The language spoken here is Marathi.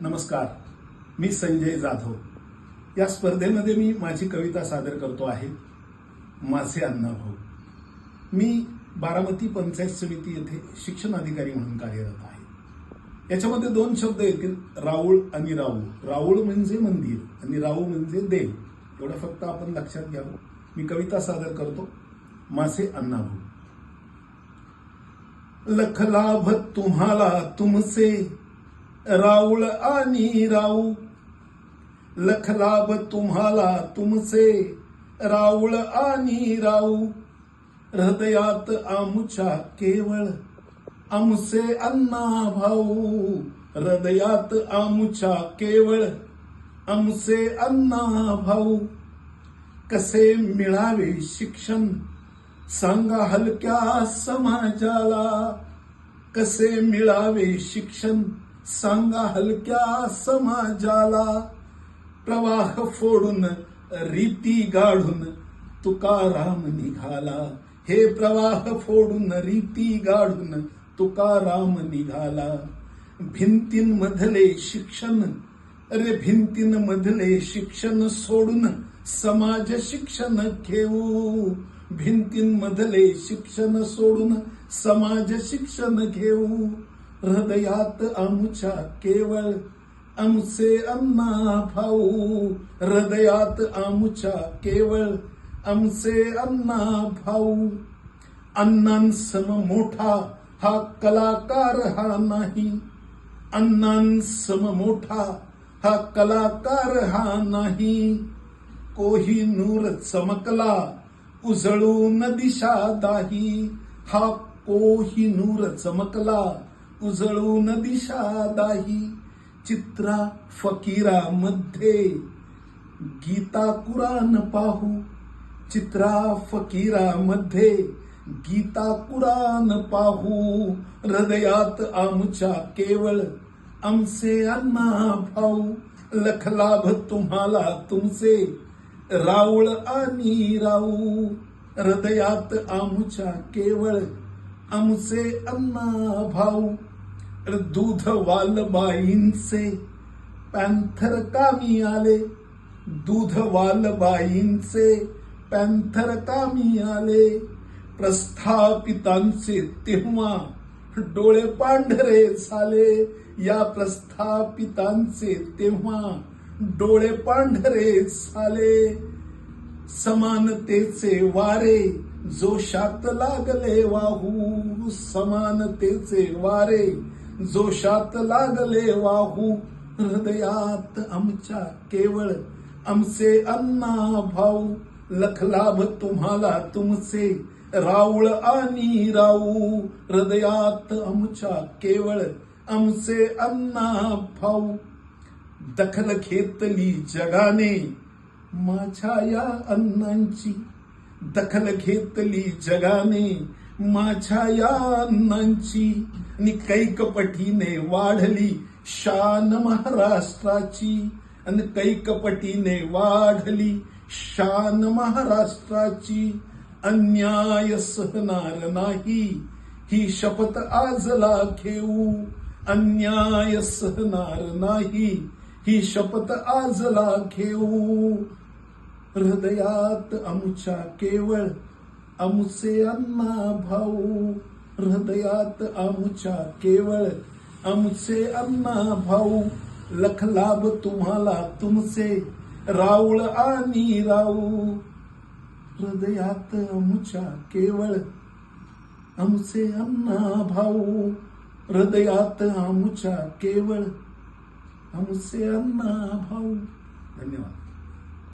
नमस्कार मी संजय जाधव. या स्पर्धेमध्ये मी माझी कविता सादर करतो आहे माझे अण्णाभाऊ. मी बारामती पंचायत समिती येथे शिक्षण अधिकारी म्हणून कार्यरत आहे. याच्यामध्ये दोन शब्द येतील राऊळ आणि राऊळ राऊळ म्हणजे मंदिर आणि राऊ म्हणजे देव. एवढं फक्त आपण लक्षात घ्यावं मी कविता सादर करतो माझे अण्णाभाऊ. लख लाभ तुम्हाला तुमचे राऊळ आणि राऊ लख लाभ तुम्हाला तुमचे राऊळ आणि राऊ हृदयात आमुच्या केवळ। आमुचे अण्णा भाऊ। हृदयात आमुच्या केवळ। आमचे अण्णा भाऊ। कसे मिळावे शिक्षण? सांगा हलक्या समाजाला। कसे मिळावे शिक्षण? सांगा हलक्या समाजाला प्रवाह फोडून रीती गाढून तुकाराम निघाला. हे प्रवाह फोडून रीती गाढून तुकाराम निघाला. भिंतींमधले शिक्षण अरे भिंतींमधले शिक्षण सोडून समाज शिक्षण घेऊ. भिंतींमधले शिक्षण सोडून समाज शिक्षण घेऊ. हृदयात आमच्या केवळ आमचे अण्णा भाऊ. हृदयात आमच्या केवळ आमचे अण्णा भाऊ. अण्णांसम मोठा हा कलाकार हा नाही. अण्णांसम मोठा हा कलाकार हा नाही. कोही नूर चमकला उजळून दिशा दाही हा कोही नूर चमकला उजळून दिशा दाही चित्रा फकीरा मध्ये गीता कुराण पाहू चित्रा फकीरा मध्ये गीता कुराण पाहू हृदयात आमच्या केवळ आमचे अण्णा भाऊ. लख लाभ तुम्हाला तुमचे राऊळ आणि राऊ. हृदयात आमच्या केवळ आमचे अण्णा भाऊ दूध वालबाईंचे पॅन्थर कामी आले दूध वालबाईंचे पॅन्थर कामी आले प्रस्थापितांचे तेव्हा डोळे पांढरे झाले या प्रस्थापितांचे तेव्हा डोळे पांढरे झाले समानतेचे वारे जोशात लागले वाहू समानतेचे वारे. जोशात लागले वाहू हृदयात आमच्या केवळ आमचे अण्णा भाऊ. लखलाभ तुम्हाला तुमचे राऊळ आणि राऊ. हृदयात आमच्या केवळ आमचे अण्णा भाऊ. दखल घेतली जगाने माझ्या या अण्णांची दखल घेतली जगाने माझ्या या अन्नांची आणि कैकपटीने वाढली शान महाराष्ट्राची. आणि कैकपटीने वाढली शान महाराष्ट्राची. अन्याय सहणार नाही. ही शपथ आजला घेऊ. अन्याय सहणार नाही. ही शपथ आजला घेऊ. हृदयात आमच्या केवळ आमचे अण्णा भाऊ. हृदयात आमच्या केवळ आमचे अण्णा भाऊ. लख लाभ तुम्हाला तुमचे राऊळ आणि राऊ. हृदयात आमच्या केवळ आमचे अण्णा भाऊ. हृदयात आमच्या केवळ आमचे अण्णा भाऊ. धन्यवाद.